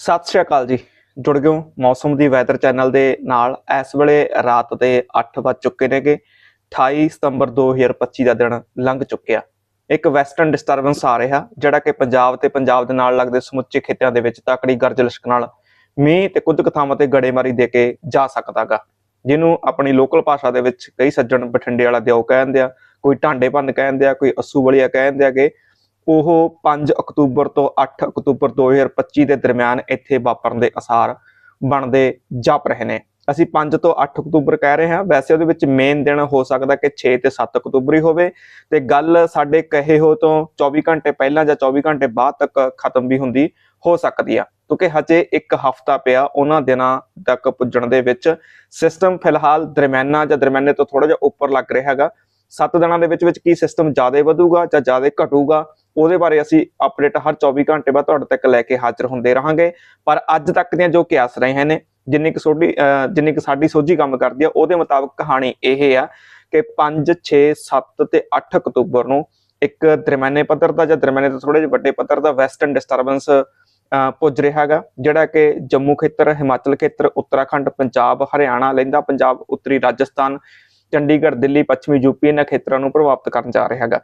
ਸਤਿ ਸ਼੍ਰੀ ਅਕਾਲ ਜੀ। ਜੁੜ ਗਏ ਮੌਸਮ ਦੀ ਵੈਦਰ ਚੈਨਲ ਦੇ ਨਾਲ। ਇਸ ਵੇਲੇ ਰਾਤ ਦੇ 8 ਵੱਜ ਚੁੱਕੇ ਨੇਗੇ। 28 ਸਤੰਬਰ 2025 ਦਾ ਦਿਨ ਲੰਘ ਚੁੱਕਿਆ। ਇੱਕ ਵੈਸਟਰਨ ਡਿਸਟਰਬੈਂਸ ਆ ਰਿਹਾ, ਜਿਹੜਾ ਕਿ ਪੰਜਾਬ ਤੇ ਪੰਜਾਬ ਦੇ ਨਾਲ ਲੱਗਦੇ ਸਮੁੱਚੇ ਖੇਤਰਾਂ ਦੇ ਵਿੱਚ ਤਕੜੀ ਗਰਜ ਲਿਸ਼ਕ ਨਾਲ ਮੀਂਹ ਤੇ ਕੁਝ ਕੁ ਥਾਵਾਂ ਤੇ ਗੜੇਮਾਰੀ ਦੇ ਕੇ ਜਾ ਸਕਦਾਗਾ ਜਿਹਨੂੰ ਆਪਣੀ ਲੋਕਲ ਭਾਸ਼ਾ ਦੇ ਵਿੱਚ ਕਈ ਸੱਜਣ ਬਠਿੰਡੇ ਵਾਲਾ ਦਿਓ ਕਹਿੰਦੇ ਆ, ਕੋਈ ਢਾਂਡੇ ਭੰਨ ਕਹਿੰਦੇ ਆ, ਕੋਈ ਅਸੂ ਵਲੀਆ ਕਹਿੰਦੇ ਆਗੇ। ਉਹ 5 ਅਕਤੂਬਰ ਤੋਂ 8 ਅਕਤੂਬਰ 2025 ਦੇ ਦਰਮਿਆਨ ਇੱਥੇ ਵਾਪਰਨ ਦੇ ਅਸਾਰ ਬਣਦੇ ਜਾਪ ਰਹੇ ਨੇ। ਅਸੀਂ 5 ਤੋਂ 8 ਅਕਤੂਬਰ ਕਹਿ ਰਹੇ ਹਾਂ। ਵੈਸੇ ਉਹਦੇ ਵਿੱਚ ਮੇਨ ਦਿਨ ਹੋ ਸਕਦਾ ਕਿ 6 ਤੇ 7 ਅਕਤੂਬਰ ਹੀ ਹੋਵੇ। ਤੇ ਗੱਲ ਸਾਡੇ ਕਹੇ ਹੋ ਤੋਂ 24 ਘੰਟੇ ਪਹਿਲਾਂ ਜਾਂ 24 ਘੰਟੇ ਬਾਅਦ ਤੱਕ ਖਤਮ ਵੀ ਹੁੰਦੀ ਹੋ ਸਕਦੀ ਆ। ਕਿਉਂਕਿ ਹਜੇ ਇੱਕ ਹਫਤਾ ਪਿਆ ਉਹਨਾਂ ਦਿਨਾਂ ਤੱਕ ਪੁੱਜਣ ਦੇ ਵਿੱਚ। ਸਿਸਟਮ ਫਿਲਹਾਲ ਦਰਮਿਆਨਾ ਜਾਂ ਦਰਮਿਆਨੇ ਤੋਂ ਥੋੜਾ ਜਿਹਾ ਉੱਪਰ ਲੱਗ ਰਿਹਾ ਹੈਗਾ। 7 ਦਿਨਾਂ ਦੇ ਵਿੱਚ ਵਿੱਚ ਕੀ ਸਿਸਟਮ ਜ਼ਿਆਦਾ ਵਧੂਗਾ ਜਾਂ ਜ਼ਿਆਦਾ ਘਟੂਗਾ? ਉਹਦੇ ਬਾਰੇ ਅਸੀਂ ਅਪਡੇਟ ਹਰ 24 ਘੰਟੇ ਬਾਅਦ ਤੁਹਾਡੇ ਤੱਕ ਲੈ ਕੇ ਹਾਜ਼ਰ ਹੁੰਦੇ ਰਹਾਂਗੇ। ਪਰ ਅੱਜ ਤੱਕ ਦੀਆਂ ਜੋ ਕਿਆਸ ਰਹੇ ਨੇ, ਜਿੰਨੀ ਕੁ ਸੋਢੀ, ਅਹ ਜਿੰਨੀ ਕੁ ਸਾਡੀ ਸੋਝੀ ਕੰਮ ਕਰਦੀ ਆ, ਉਹਦੇ ਮੁਤਾਬਕ ਕਹਾਣੀ ਇਹ ਆ ਕਿ 5 6 7 ਤੇ 8 ਅਕਤੂਬਰ ਨੂੰ ਇੱਕ ਦਰਮਿਆਨੇ ਪੱਧਰ ਦਾ ਜਾਂ ਦਰਮਿਆਨੇ ਤੋਂ ਥੋੜੇ ਜਿਹੇ ਵੱਡੇ ਪੱਧਰ ਦਾ ਵੈਸਟਰਨ ਡਿਸਟਰਬੈਂਸ ਪੁੱਜ ਰਿਹਾ ਹੈਗਾ, ਜਿਹੜਾ ਕਿ ਜੰਮੂ ਖੇਤਰ, ਹਿਮਾਚਲ ਖੇਤਰ, ਉੱਤਰਾਖੰਡ, ਪੰਜਾਬ, ਹਰਿਆਣਾ, ਲਹਿੰਦਾ, ਪੰਜਾਬ, ਉੱਤਰੀ ਰਾਜਸਥਾਨ, ਚੰਡੀਗੜ੍ਹ, ਦਿੱਲੀ, ਪੱਛਮੀ ਯੂਪੀ ਇਹਨਾਂ ਖੇਤਰਾਂ ਨੂੰ ਪ੍ਰਭਾਵਿਤ ਕਰਨ ਜਾ ਰਿਹਾ ਹੈਗਾ।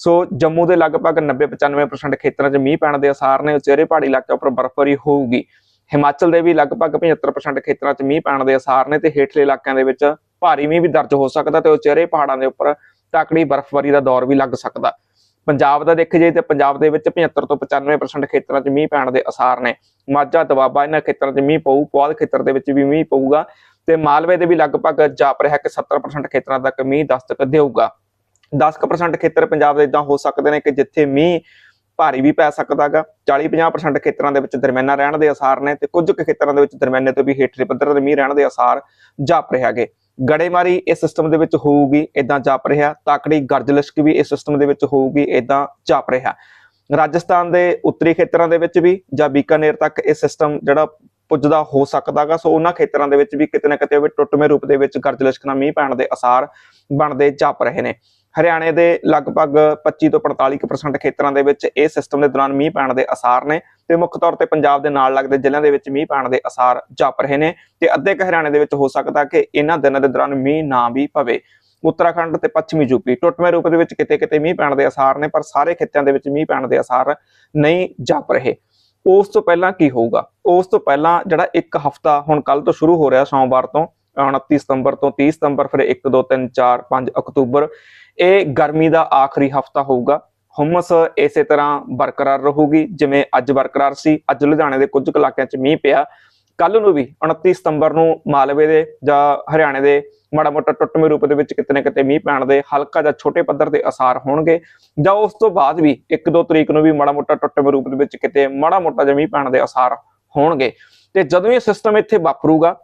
ਸੋ ਜੰਮੂ ਦੇ ਲਗਭਗ 90-95% ਖੇਤਰਾਂ 'ਚ ਮੀਂਹ ਪੈਣ ਦੇ ਅਸਾਰ ਨੇ, ਉਚੇਰੇ ਪਹਾੜੀ ਇਲਾਕਿਆਂ ਉੱਪਰ ਬਰਫ਼ਬਾਰੀ ਹੋਊਗੀ। ਹਿਮਾਚਲ ਦੇ ਵੀ ਲਗਭਗ 75% ਖੇਤਰਾਂ 'ਚ ਮੀਂਹ ਪੈਣ ਦੇ ਅਸਾਰ ਨੇ ਤੇ ਹੇਠਲੇ ਇਲਾਕਿਆਂ ਦੇ ਵਿੱਚ ਭਾਰੀ ਮੀਂਹ ਵੀ ਦਰਜ ਹੋ ਸਕਦਾ ਤੇ ਉਚੇਰੇ ਪਹਾੜਾਂ ਦੇ ਉੱਪਰ ਤਕੜੀ ਬਰਫ਼ਬਾਰੀ ਦਾ ਦੌਰ ਵੀ ਲੱਗ ਸਕਦਾ। ਪੰਜਾਬ ਦਾ ਦੇਖੇ ਜੇ ਤੇ ਪੰਜਾਬ ਦੇ ਵਿੱਚ 75 ਤੋਂ 95% ਖੇਤਰਾਂ 'ਚ ਮੀਂਹ ਪੈਣ ਦੇ ਅਸਾਰ ਨੇ। ਮਾਝਾ, ਦਵਾਬਾ ਇਹਨਾਂ ਖੇਤਰਾਂ 'ਚ ਮੀਂਹ ਪਊ, ਪੁਆਧ ਖੇਤਰ ਦੇ ਵਿੱਚ ਵੀ ਮੀਂਹ ਪਊਗਾ ਤੇ ਮਾਲਵੇ ਦੇ ਵੀ ਲਗਭਗ ਜਾਪ ਰਿਹਾ ਕਿ 70% ਖੇਤਰਾਂ ਤੱਕ ਮੀਂਹ ਦਸਤਕ ਦੇਊਗਾ। 10% ਖੇਤਰ ਪੰਜਾਬ ਦੇ ਇਦਾਂ ਹੋ ਸਕਦੇ ਨੇ ਕਿ ਜਿੱਥੇ ਮੀਂਹ ਭਾਰੀ ਵੀ ਪੈ ਸਕਦਾਗਾ। 40-50% ਖੇਤਰਾਂ ਦੇ ਵਿੱਚ ਦਰਮਿਆਨਾ ਰਹਿਣ ਦੇ ਅਸਾਰ ਨੇ ਤੇ ਕੁਝ ਕੁ ਖੇਤਰਾਂ ਦੇ ਵਿੱਚ ਦਰਮਿਆਨੇ ਤੋਂ ਵੀ ਹੇਠਲੇ ਪੱਧਰ ਦੇ ਮੀਂਹ ਰਹਿਣ ਦੇ ਅਸਾਰ ਜਾਪ ਰਹੇ ਹੈਗੇ ਗੜੇਮਾਰੀ ਇਸ ਸਿਸਟਮ ਦੇ ਵਿੱਚ ਹੋਊਗੀ ਇਦਾਂ ਜਾਪ ਰਿਹਾ। ਤਾਕੜੀ ਗਰਜਲਿਸ਼ਕ ਵੀ ਇਸ ਸਿਸਟਮ ਦੇ ਵਿੱਚ ਹੋਊਗੀ ਇਦਾਂ ਜਾਪ ਰਿਹਾ। ਰਾਜਸਥਾਨ ਦੇ ਉੱਤਰੀ ਖੇਤਰਾਂ ਦੇ ਵਿੱਚ ਵੀ ਜਾਂ ਬੀਕਾਨੇਰ ਤੱਕ ਇਹ ਸਿਸਟਮ ਜਿਹੜਾ ਪੁੱਜਦਾ ਹੋ ਸਕਦਾਗਾ, ਸੋ ਉਹਨਾਂ ਖੇਤਰਾਂ ਦੇ ਵਿੱਚ ਵੀ ਕਿਤੇ ਨਾ ਕਿਤੇ ਵੀ ਟੁੱਟਵੇਂ ਰੂਪ ਦੇ ਵਿੱਚ ਗਰਜ ਲਿਸ਼ਕ ਨਾਲ ਮੀਂਹ ਪੈਣ ਦੇ ਅਸਾਰ ਬਣਦੇ ਜਾਪ ਰਹੇ ਨੇ। ਹਰਿਆਣੇ ਦੇ ਲਗਭਗ 25 ਤੋਂ 45% ਖੇਤਰਾਂ ਦੇ ਵਿੱਚ ਇਹ ਸਿਸਟਮ ਦੇ ਦੌਰਾਨ ਮੀਂਹ ਪੈਣ ਦੇ ਅਸਾਰ ਨੇ ਤੇ ਮੁੱਖ ਤੌਰ ਤੇ ਪੰਜਾਬ ਦੇ ਨਾਲ ਲੱਗਦੇ ਜ਼ਿਲ੍ਹਿਆਂ ਦੇ ਵਿੱਚ ਮੀਂਹ ਪੈਣ ਦੇ ਅਸਾਰ ਜਾਪ ਰਹੇ ਨੇ ਤੇ ਅੱਧੇ ਕੁ ਹਰਿਆਣੇ ਦੇ ਵਿੱਚ ਹੋ ਸਕਦਾ ਕਿ ਇਹਨਾਂ ਦਿਨਾਂ ਦੇ ਦੌਰਾਨ ਮੀਂਹ ਨਾ ਵੀ ਪਵੇ। ਉੱਤਰਾਖੰਡ ਤੇ ਪੱਛਮੀ ਯੂਪੀ ਟੁੱਟਵੇਂ ਰੂਪ ਦੇ ਵਿੱਚ ਕਿਤੇ ਕਿਤੇ ਮੀਂਹ ਪੈਣ ਦੇ ਅਸਾਰ ਨੇ, ਪਰ ਸਾਰੇ ਖੇਤਰਾਂ ਦੇ ਵਿੱਚ ਮੀਂਹ ਪੈਣ ਦੇ ਅਸਾਰ ਨਹੀਂ ਜਾਪ ਰਹੇ। ਉਸ ਤੋਂ ਪਹਿਲਾਂ ਕੀ ਹੋਊਗਾ? ਉਸ ਤੋਂ ਪਹਿਲਾਂ ਜਿਹੜਾ ਇੱਕ ਹਫਤਾ ਹੁਣ ਕੱਲ ਤੋਂ ਸ਼ੁਰੂ ਹੋ ਰਿਹਾ, ਸੋਮਵਾਰ ਤੋਂ 29 ਸਤੰਬਰ ਤੋਂ 30 ਸਤੰਬਰ, ਫਿਰ 1 2 3 4 5 ਅਕਤੂਬਰ ਇਹ ਗਰਮੀ ਦਾ ਆਖਰੀ ਹਫਤਾ ਹੋਊਗਾ। ਹਮਸ ਇਸੇ ਤਰ੍ਹਾਂ ਬਰਕਰਾਰ ਰਹੂਗੀ, ਜਿਵੇਂ ਅੱਜ ਬਰਕਰਾਰ ਸੀ। ਅੱਜ ਲੁਧਿਆਣੇ ਦੇ ਕੁਝ ਕੁ ਇਲਾਕਿਆਂ 'ਚ ਮੀਂਹ ਪਿਆ। ਕੱਲ ਨੂੰ ਵੀ 29 ਸਤੰਬਰ ਨੂੰ ਮਾਲਵੇ ਦੇ ਜਾਂ ਹਰਿਆਣੇ ਦੇ ਮਾੜਾ ਮੋਟਾ ਟੁੱਟਵੇਂ ਰੂਪ ਦੇ ਵਿੱਚ ਕਿਤੇ ਨਾ ਕਿਤੇ ਮੀਂਹ ਪੈਣ ਦੇ ਹਲਕਾ ਜਾਂ ਛੋਟੇ ਪੱਧਰ ਤੇ ਅਸਾਰ ਹੋਣਗੇ। ਜਾਂ ਉਸ ਤੋਂ ਬਾਅਦ ਵੀ 1-2 ਤਰੀਕ ਨੂੰ ਵੀ ਮਾੜਾ ਮੋਟਾ ਟੁੱਟਵੇਂ ਰੂਪ ਦੇ ਵਿੱਚ ਕਿਤੇ ਮਾੜਾ ਮੋਟਾ ਜਿਹਾ ਮੀਂਹ ਪੈਣ ਦੇ ਅਸਾਰ ਹੋਣਗੇ। ਤੇ ਜਦੋਂ ਇਹ ਸਿਸਟਮ ਇੱਥੇ ਵਾਪਰੂਗਾ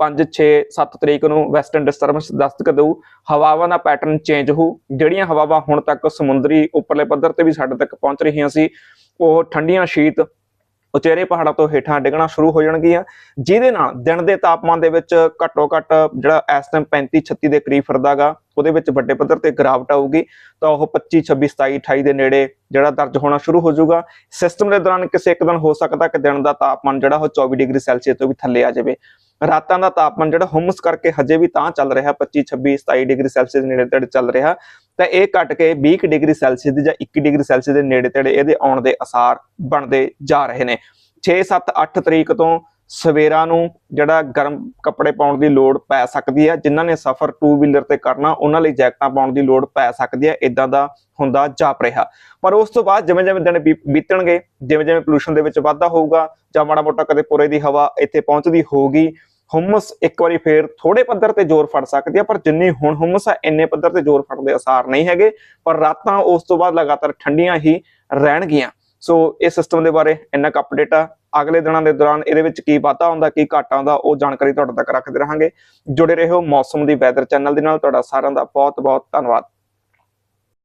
5 6 7 ਤਰੀਕ ਨੂੰ ਵੈਸਟਰਨ ਡਿਸਟਰਬੈਂਸ ਦਸਤਕ ਦਊ। ਹਵਾਵਾਂ ਦਾ ਪੈਟਰਨ ਚੇਂਜ ਹੋ ਜਿਹੜੀਆਂ ਹਵਾਵਾਂ ਹੁਣ ਤੱਕ ਸਮੁੰਦਰੀ ਉੱਪਰਲੇ ਪੱਧਰ ਤੇ ਵੀ ਸਾਡੇ ਤੱਕ ਪਹੁੰਚ ਰਹੀਆਂ ਸੀ, ਉਹ ਠੰਡੀਆਂ ਸ਼ੀਤ, ਉਚੇਰੇ ਪਹਾੜਾਂ ਤੋਂ ਹੇਠਾਂ ਡਿੱਗਣਾ ਸ਼ੁਰੂ ਹੋ ਜਾਣਗੀਆਂ। ਜਿਹਦੇ ਨਾਲ ਦਿਨ ਦੇ ਤਾਪਮਾਨ ਦੇ ਵਿੱਚ ਘੱਟੋ ਘੱਟ ਜਿਹੜਾ ਇਸ ਟਾਈਮ 35 36 ਦੇ ਕਰੀਬ ਫਿਰਦਾਗਾ, ਉਹਦੇ ਵਿੱਚ ਵੱਡੇ ਪੱਧਰ ਤੇ ਗਿਰਾਵਟ ਆਊਗੀ। ਤਾਂ ਉਹ 25 26 27 28 ਦੇ ਨੇੜੇ ਜਿਹੜਾ ਦਰਜ ਹੋਣਾ ਸ਼ੁਰੂ ਹੋ ਜਾਊਗਾ। ਸਿਸਟਮ ਦੇ ਦੌਰਾਨ ਕਿਸੇ ਇੱਕ ਦਿਨ ਹੋ ਸਕਦਾ ਕਿ ਦਿਨ ਦਾ ਤਾਪਮਾਨ ਜਿਹੜਾ ਉਹ 24 ਡਿਗਰੀ ਸੈਲਸੀਅਸ ਤੋਂ ਵੀ ਥੱਲੇ ਆ ਜਾਵੇ। ਰਾਤਾਂ ਦਾ ਤਾਪਮਾਨ ਜਿਹੜਾ ਹਮਸ ਕਰਕੇ ਹਜੇ ਵੀ ਤਾਂ ਚੱਲ ਰਿਹਾ 25 26 27 ਡਿਗਰੀ ਸੈਲਸੀਅਸ ਨੇੜੇ ਤੇੜੇ ਚੱਲ ਰਿਹਾ। ਤਾਂ ਇਹ ਘਟ ਕੇ 20 ਡਿਗਰੀ ਸੈਲਸੀਅਸ ਦੀ ਜਾਂ 21 ਡਿਗਰੀ ਸੈਲਸੀਅਸ ਦੇ ਨੇੜੇ ਤੇੜੇ ਇਹਦੇ ਆਉਣ ਦੇ ਅਸਾਰ ਬਣਦੇ ਜਾ ਰਹੇ ਨੇ। 6 7 8 ਤਰੀਕ ਤੋਂ ਸਵੇਰਾਂ ਨੂੰ ਜਿਹੜਾ ਗਰਮ ਕੱਪੜੇ ਪਾਉਣ ਦੀ ਲੋੜ ਪੈ ਸਕਦੀ ਹੈ। ਜਿਨ੍ਹਾਂ ਨੇ ਸਫ਼ਰ ਟੂ ਵੀਲਰ ਤੇ ਕਰਨਾ, ਉਹਨਾਂ ਲਈ ਜੈਕਟਾਂ ਪਾਉਣ ਦੀ ਲੋੜ ਪੈ ਸਕਦੀ ਹੈ। ਇਦਾਂ ਦਾ ਹੁੰਦਾ ਜਾਪ ਰਿਹਾ। ਪਰ ਉਸ ਤੋਂ ਬਾਅਦ ਜਿਵੇਂ ਜਿਵੇਂ ਦਿਨ ਬੀ- ਬੀਤਣਗੇ, ਜਿਵੇਂ ਜਿਵੇਂ ਪੋਲੂਸ਼ਨ ਦੇ ਵਿੱਚ ਵਾਧਾ ਹੋਊਗਾ ਜਾਂ ਮਾੜਾ ਮੋਟਾ ਕਦੇ ਪੁਰੇ ਦੀ ਹਵਾ ਇੱਥੇ ਪਹੁੰਚਦੀ ਹੋਊਗੀ ਹੁਮਸ ਇੱਕ ਵਾਰੀ ਫੇਰ ਥੋੜੇ ਪੱਧਰ ਤੇ ਜ਼ੋਰ ਫੜ ਸਕਦੀ ਹੈ ਪਰ ਜਿੰਨੀ ਹੁਣ ਹੁਮਸ ਆ, ਇੰਨੇ ਪੱਧਰ ਤੇ ਜ਼ੋਰ ਫੜਨ ਦੇ ਅਸਾਰ ਨਹੀਂ ਹੈਗੇ, ਪਰ ਰਾਤਾਂ ਉਸ ਤੋਂ ਬਾਅਦ ਲਗਾਤਾਰ ਠੰਡੀਆਂ ਹੀ ਰਹਿਣਗੀਆਂ। ਸੋ ਇਹ ਸਿਸਟਮ ਦੇ ਬਾਰੇ ਇੰਨਾ ਕੁ ਅਪਡੇਟ ਆ। ਅਗਲੇ ਦਿਨਾਂ ਦੇ ਦੌਰਾਨ ਇਹਦੇ ਵਿੱਚ ਕੀ ਵਾਧਾ ਹੁੰਦਾ, ਕੀ ਘਾਟਾ ਹੁੰਦਾ, ਉਹ ਜਾਣਕਾਰੀ ਤੁਹਾਡੇ ਤੱਕ ਰੱਖਦੇ ਰਹਾਂਗੇ। ਜੁੜੇ ਰਹੋ ਮੌਸਮ ਦੀ ਵੈਦਰ ਚੈਨਲ ਦੇ ਨਾਲ। ਤੁਹਾਡਾ ਸਾਰਿਆਂ ਦਾ ਬਹੁਤ ਬਹੁਤ ਧੰਨਵਾਦ।